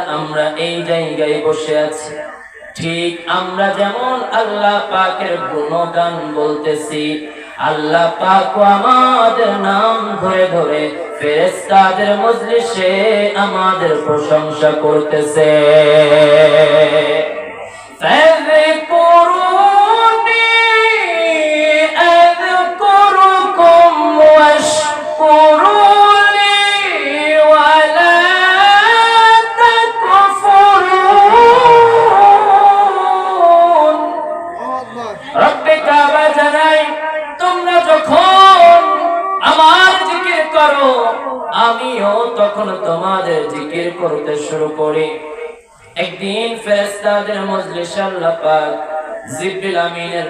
আমরা এই জায়গায় বসে আছি। ঠিক আমরা যেমন আল্লাহ পাকের গুণগান বলতেছি, আল্লাহ পাক আমাদের নাম ধরে ধরে ফেরেস্তাদের মজলিসে আমাদের প্রশংসা করতেছে। তোমরা যখন আমার জিকির করো, আমিও তখন তোমাদের জিকির করতে শুরু করি। একদিন ফেরেশতাদের মজলিসে আল্লাহ পাক জিবরিল আমিনের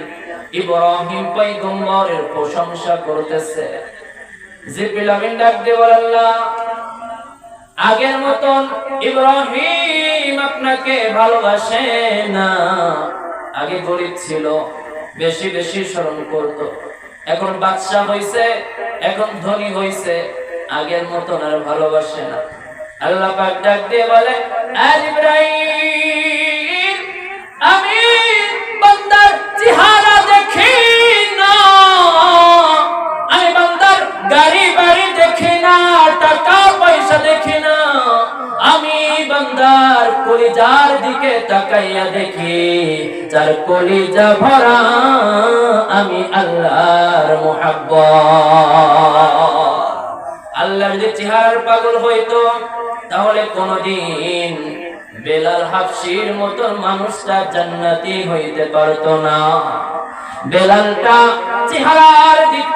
ইব্রাহিম পয়গম্বরের প্রশংসা করতেছে। জিবরিল আমিন ডাক দিয়ে বলে আল্লাহ, আগের মতন ইব্রাহিম আপনাকে ভালোবাসে না। আগে গরিব ছিল, বেশি বেশি স্মরণ করত। এখন বাদশাহ হইছে, এখন ধনী হইছে, আগের মতন আর ভালোবাসে না। আল্লাহ পাক ডাক দিয়ে বলে আর ইব্রাহিম বান্দার কলিজার দিকে তাকাইয়া দেখি, যার কলিজা ভরা, আমি আল্লাহর মোহাব্বত। আল্লাহর যে চেহারার পাগল হইতো, তাহলে কোনদিন বেলাল হাফসির মতন মানুষটা জান্নাতি হইতে পারতো না। বেলালটা চেহারার দিক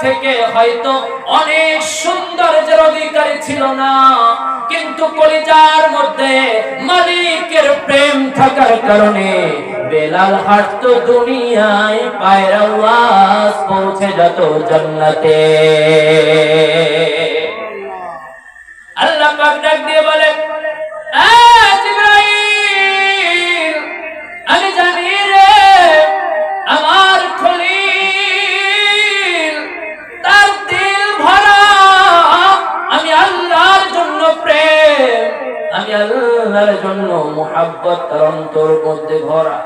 থেকে হয়তো অনেক সৌন্দর্যের অধিকারী ছিল না কিন্তু কলিজার মধ্যে মালিকের প্রেম থাকার কারণে বেলাল হাঁটতো দুনিয়ায় পায়ের আওয়াজ পৌঁছে যেত জান্নাতে। আল্লাহ পাক ডাক দিয়ে বলে "আ, জিবরাইল, আমি জানি আল্লাহর জন্য মোহাব্বত তার অন্তর মধ্যে ভরা।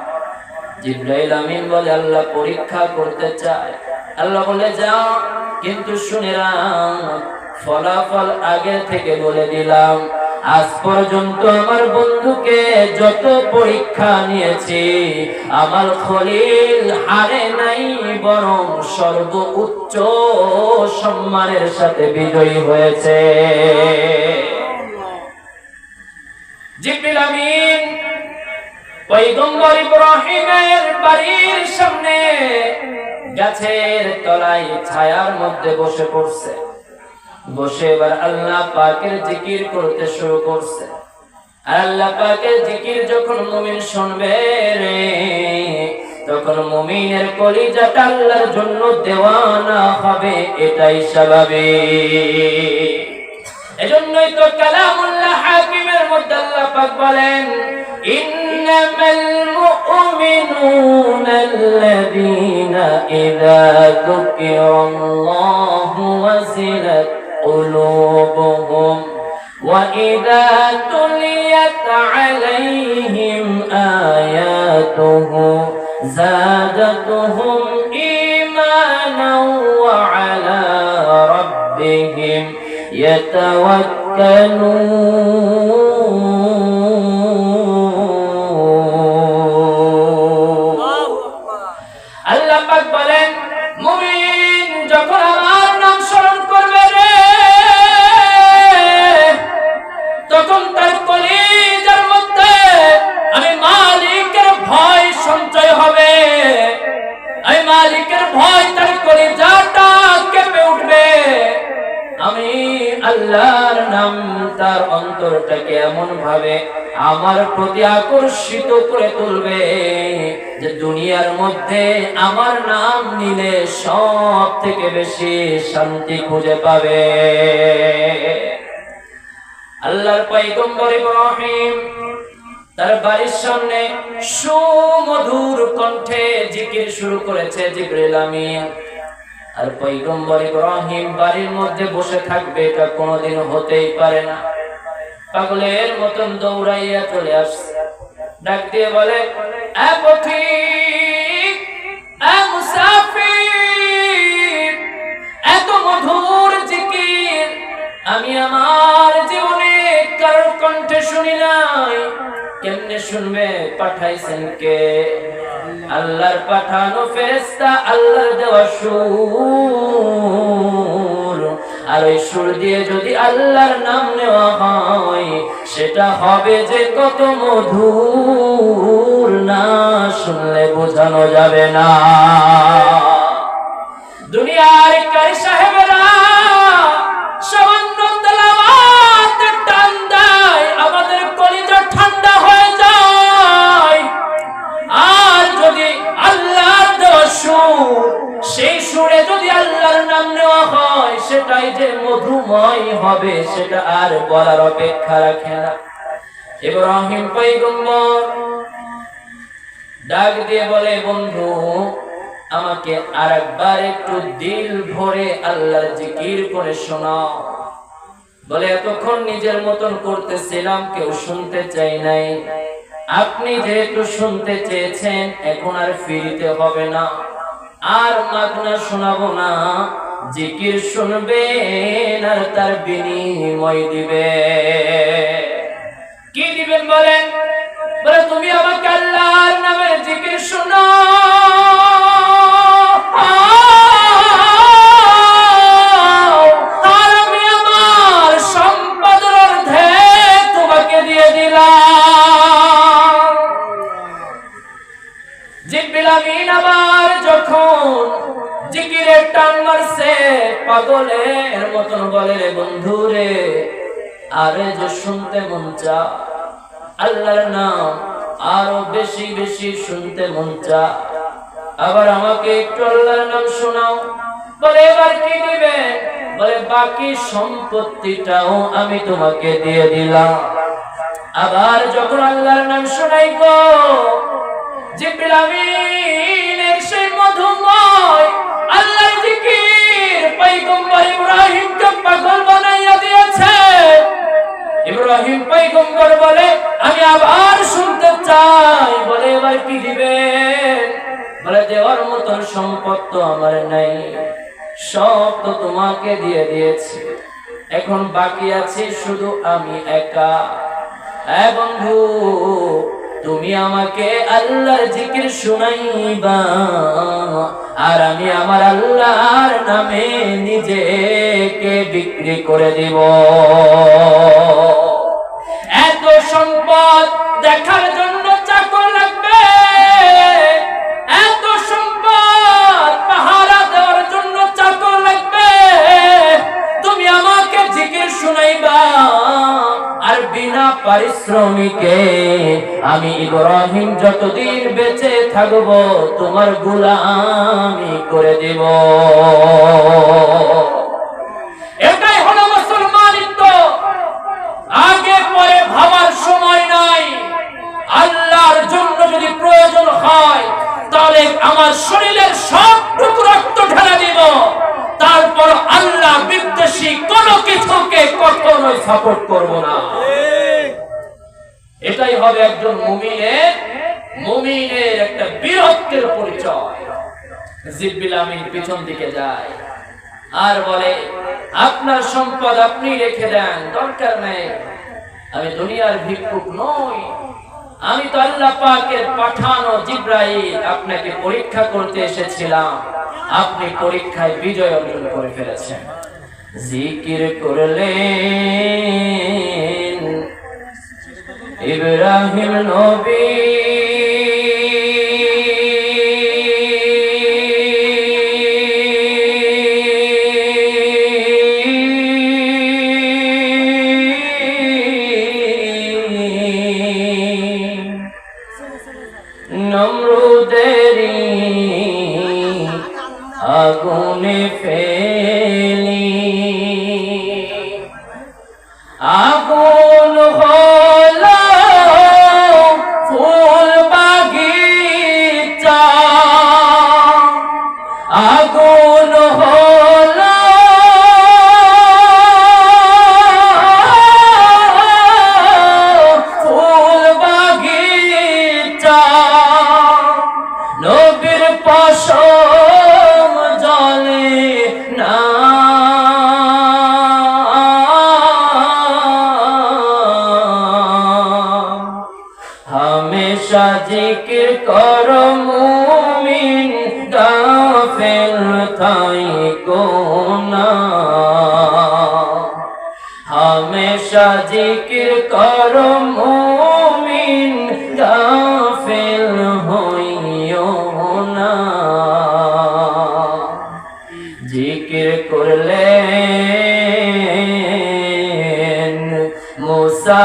জিব্রাইল আমিন বলে, আল্লাহ পরীক্ষা করতে চায়। আল্লাহ বলে, যাও, কিন্তু শুনে ফলাফল আগে থেকে বলে দিলাম। আজ পর্যন্ত আমার বন্ধুকে যত পরীক্ষা নিয়েছি, আমার খলিল হারে নাই, বরং সর্ব উচ্চ সম্মানের সাথে বিজয়ী হয়েছে। জিব্রিল আমিন পৈগম্বর ইব্রাহিমের বাড়ির সামনে গাছের তলায় ছায়ার মধ্যে বসে পড়ছে। বসে এবার আল্লাহ পাকের জিকির করতে শুরু করছে। আল্লাহ পাকের জিকির যখন মুমিন শুনবে রে, তখন মুমিনের কলিজাটা আল্লাহর জন্য দেওয়ানা হবে, এটাই স্বাভাবিক। এজন্যই তো কালামুল্লাহ হাকিমের মধ্যে আল্লাহ পাক বলেন ইন্নামাল মুমিনুনা আল্লাযীনা ইযা যুকিরাল্লাহু ওয়াজিলাত قلوبهم وإذا تليت عليهم آياته زادتهم يتوكلون আল্লাহর নাম, তার অন্তরটাকে এমন ভাবে আমার প্রতি আকর্ষিত করে তুলবে যে দুনিয়ার মধ্যে আমার নাম নিলে সব থেকে বেশি শান্তি খুঁজে পাবে। আল্লাহর পয়গম্বর ইব্রাহিম তার বাড়ির সামনে সুমধুর কণ্ঠে জিকির শুরু করেছে জিবরিল আমিন। আর পৈগম্বর ইব্রাহিম বাড়ির মধ্যে বসে থাকবে এটা কোনোদিন হতেই পারে না। পাগলের মতন দৌড়াইয়া চলে আসছে। ডাক দিয়ে বলে "এ পথিক, এ মুসাফির, এত মধুর জিকির আমি আমার জীবনে কারোর কণ্ঠে শুনি নাই। কেমনে শুনবে পাঠাইছেন কে? আল্লাহর পাঠানো ফেরেস্তা আল্লাহর দেওয়া সুর। আর ওই সুর দিয়ে যদি আল্লাহর নাম নেওয়া হয়, সেটা হবে যে কত মধুর, না শুনলে বোঝানো যাবে না। দুনিয়ার কারি সাহেবেরা হয় যে মধুময় হবে, সেটা আর বলার অপেক্ষা রাখে না। ইব্রাহিম পৈগম্বর ডাক দিয়ে বলে, বন্ধু, আমাকে আরেকবার একটু দিল ভরে আল্লাহর জিকির করে শোনাও। বলে, এতক্ষণ নিজের মতন করতেছিলাম, কেউ শুনতে চাই নাই। আপনি যেহেতু শুনতে চেয়েছেন, এখন আর ফিরিতে হবে না। আর মাগনা শোনাবো না। জিকির শুনবে না তার বিনিময় দিবে। কি দিবেন বলেন? বলে, তুমি আমাকে আল্লাহর নামে জিকির শোনো। পাগলের মতন বলে রে বন্ধু রে আরে যে শুনতে মন চা, আল্লাহর নাম আরও বেশি বেশি শুনতে মন চা। আবার আমাকে একটু আল্লাহর নাম শোনাও। বলে, এবার কি দিবে? বলে, বাকি সম্পত্তিটাও আমি তোমাকে দিয়ে দিলাম। আবার যখন আল্লাহর নাম শোনাই গো জিব্রিল আমিনের সেই মধুময় আল্লাহর জিকির ইব্রাহিম পয়গম্বর বলে, আমি আবার শুনতে চাই। বলে, এবার কি দিবেন বলে, দেওয়ার মতন সম্পদ তো আমার নাই। সব তো তোমাকে দিয়ে দিয়েছি। এখন বাকি আছি শুধু আমি একা। হ্যাঁ বন্ধু তুমি আমাকে আল্লাহর জিকির শুনাইবা, আর আমি আমার আল্লাহর নামে নিজেকে বিক্রি করে দিব। এত সম্পদ দেখার পারিশ্রমিকে, আমি ইব্রাহিম যতদিন বেঁচে থাকব, তোমার গুলামি করে দেব। এটাই হলো মুসলমানিত্ব আগে পরে ভাবার সময় নাই। আল্লাহর জন্য যদি প্রয়োজন হয়, তাহলে আমার শরীরের সবটুকু রক্ত ঢেলে দিব। তারপর আল্লাহ বিদ্বেষী কোন কিছুকে কখনো সাপোর্ট করব না। এটাই হবে একজন মুমিনের মুমিনের একটা বীরত্বের পরিচয়। পিছন দিকে যায় আর বলে, আপনার সম্পদ আপনি রেখে দেন, দরকার নেই। আমি দুনিয়ার ভিক্ষুক নই। আমি তো আল্লাহ পাকের পাঠানো জিব্রাইল আপনাকে পরীক্ষা করতে এসেছিলাম। আপনি পরীক্ষায় বিজয় অর্জন করে ফেলেছেন। জিকির করলেন ইব্রাহিম নবী। জিকির করলেন মুসা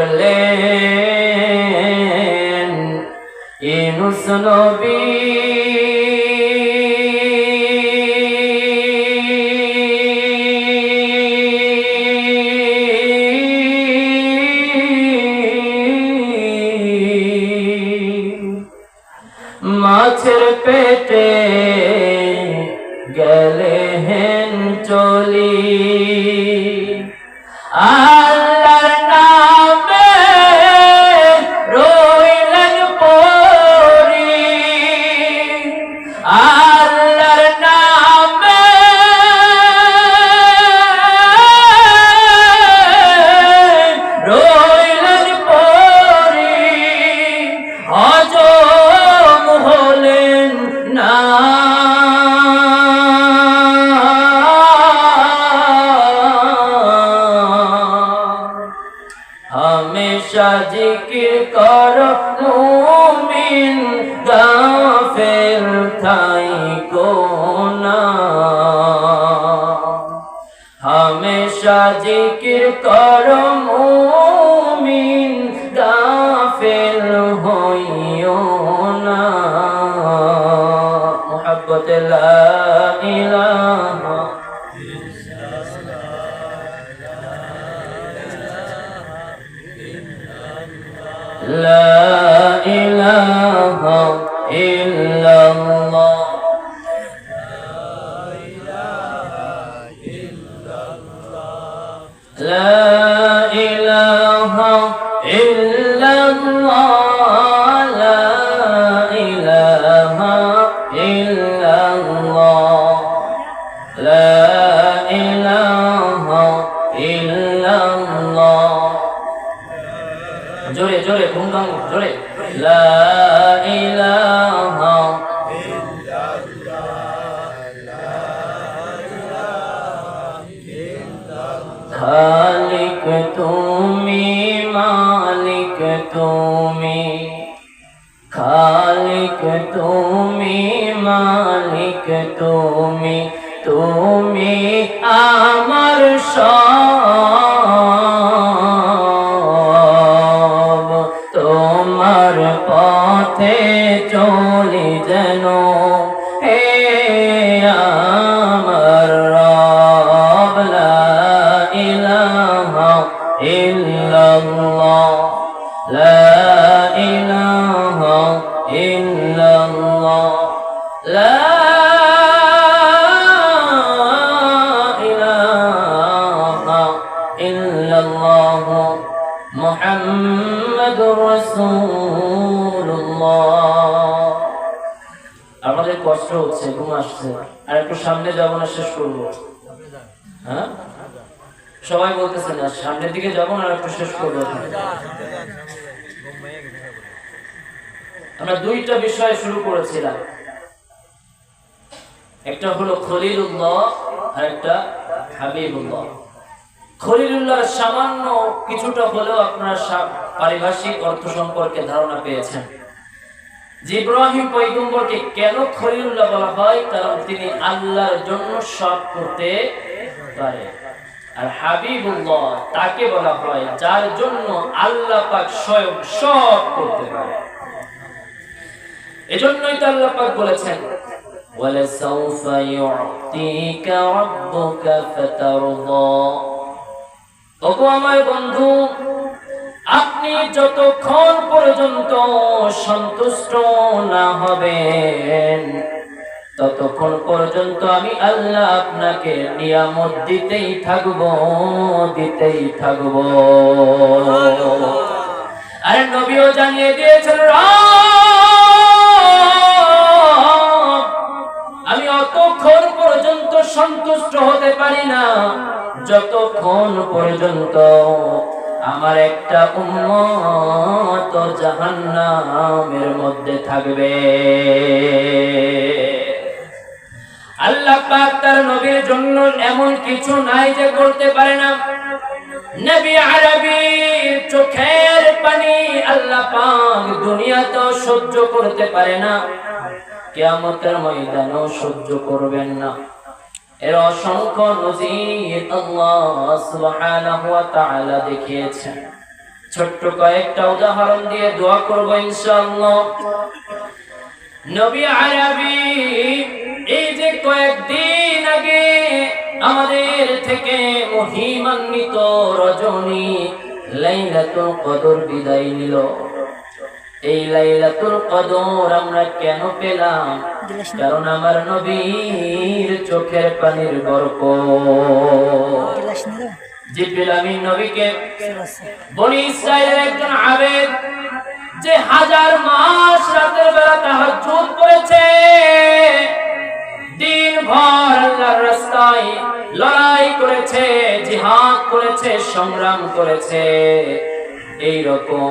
করলেন। ইনুস নবী মোহাব্বত لا إله إلا الله জোরে জোরে ঘুম ঘাম জোরে লা ইলাহা খালিক তুমি মালিক তুমি খালিক তুমি মালিক তুমি তুমি আর একটু সামনে যাব না, শেষ করব। হ্যাঁ? সবাই বলতেছে না, সামনের দিকে যাব না একটু শেষ করব আমরা দুইটা বিষয় শুরু করেছিলাম। একটা হলো খলিলুল্লাহ আর একটা হাবিবুল্লাহ। খলিলুল্লাহর সামান্য কিছুটা হলেও আপনার পারিভাষিক অর্থ সম্পর্কে ধারণা পেয়েছেন। যে ইব্রাহিম পৈগম্বরকে কেন খলিলুল্লাহ বলা হয় কারণ তিনি আল্লাহর জন্য সব করতে পারে আর হাবিবুল্লাহ তাকে বলা হয় যার জন্য আল্লাহ পাক স্বয়ং সব করতে পারে এজন্যই তো আল্লাহ পাক বলেছেন وَلَسَوْفَ يُعْطِيكَ رَبُّكَ فَتَرْضَى ওগো আমার বন্ধু আপনি যতক্ষণ পর্যন্ত সন্তুষ্ট না হবেন, ততক্ষণ পর্যন্ত আমি আল্লাহ আপনাকে নিয়ামত দিতেই থাকব দিতেই থাকব। আরে নবীও জানিয়ে দিয়েছেন আমি অতক্ষণ পর্যন্ত সন্তুষ্ট হতে পারি না, যতক্ষণ পর্যন্ত আমার একটা উম্মত জাহান্নামের মধ্যে থাকবে। আল্লাহ পাক তার নবীর জন্য এমন কিছু নাই যে করতে পারে না। আরবি চোখের পানি আল্লাহ পাক দুনিয়াতেও সহ্য করতে পারে না। কিয়ামতের ময়দানেও সহ্য করবেন না। এর অসংখ্য নজির আল্লাহ সুবহানাহু ওয়া তাআলা দেখিয়েছেন। ছোট্ট কয়েকটা উদাহরণ দিয়ে দোয়া করব ইনশাআল্লাহ। নবী এই যে কয়েকদিন আগে আমাদের থেকে মহিমান্বিত রজনী লাইলাতুল কদর বিদায় নিল। এই লাইলাতুল কদর আমরা কেন পেলাম? কারণ আমার নবীর চোখের পানির গর্ব জিব্রিল আমিন নবীকে বনি ইসরায়েলের একজন আবেদ যে হাজার মাস রাতের বেলা তাহাজ্জুদ করেছে। দিন ভর আল্লাহর রাস্তায় লড়াই করেছে জিহাদ করেছে সংগ্রাম করেছে। এই রকম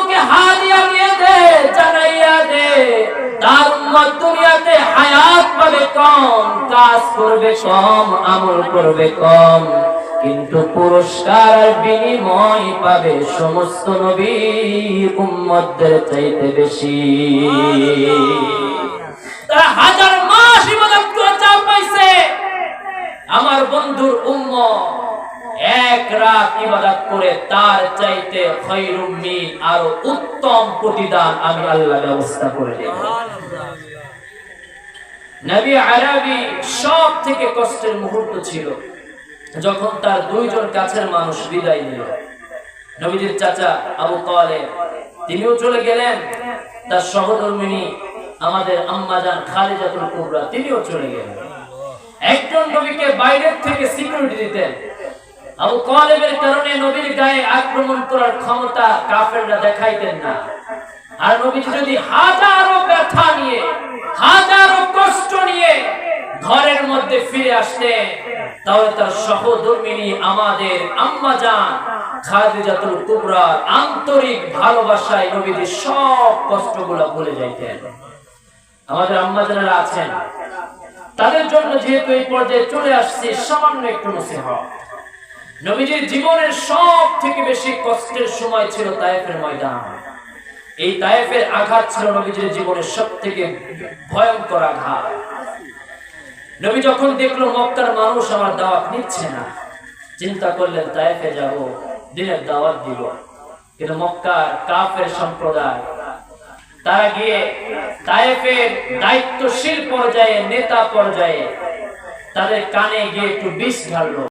তার দুনিয়াতে হায়াত পাবে কম, কাজ করবে কম, আমল করবে কম। কিন্তু পুরস্কার বিনিময় পাবে সমস্ত নবী উম্মতদের চাইতে বেশি। হাজার মাস ইবাদত করে যা পাইছে। আমার বন্ধুর উম্ম এক রাত ইবাদত করে তার চাইতে খৈরুম মিন আরও উত্তম প্রতিদান আমি আল্লাহ ব্যবস্থা করে দেব। নবী আরবি সব থেকে কষ্টের মুহূর্ত ছিল যখন তার দুইজন কাছের মানুষ বিদায় নিল। নবীজির চাচা আবু তালেব, তিনিও চলে গেলেন। তার সহধর্মিনী, আমাদের আম্মাজান খালিজাতুল কুবরা, তিনিও চলে গেলেন। একজন নবীকে বাইরের থেকে সিকিউরিটি দিতেন। আবু তালেবের কারণে নবীর গায়ে আক্রমণ করার ক্ষমতা কাফেররা দেখাইতেন না। আর নবীজি যদি হাজারো ব্যথা নিয়ে, হাজারো কষ্ট নিয়ে ঘরের মধ্যে ফিরে আসতে তাহলে তার সহধর্মিনী আমাদের আম্মা যান খাদিজাতুল কুবরার আন্তরিক ভালোবাসায় নবীজি সব কষ্টগুলো ভুলে যাইতেন। আমাদের আম্মা জানেরা আছেন। তাদের জন্য যেহেতু এই পর্যায়ে চলে আসছে, সামান্য একটু নসিহত। নবীজির জীবনের সব থেকে বেশি কষ্টের সময় ছিল তায়েফের ময়দান। এই তায়েফের আঘাত ছিল নবীজির জীবনের সব থেকে ভয়ঙ্কর আঘাত। নবী যখন দেখল মক্কার মানুষ আমার দাওয়াত নিচ্ছে না, চিন্তা করলেন তায়েফে যাব, দিনের দাওয়াত দিব। কিন্তু মক্কার কাফের সম্প্রদায়, তারা গিয়ে তায়েফের দায়িত্বশীল পর্যায়ে, নেতা পর্যায়ে তাদের কানে গিয়ে একটু বিষ ঢাললো।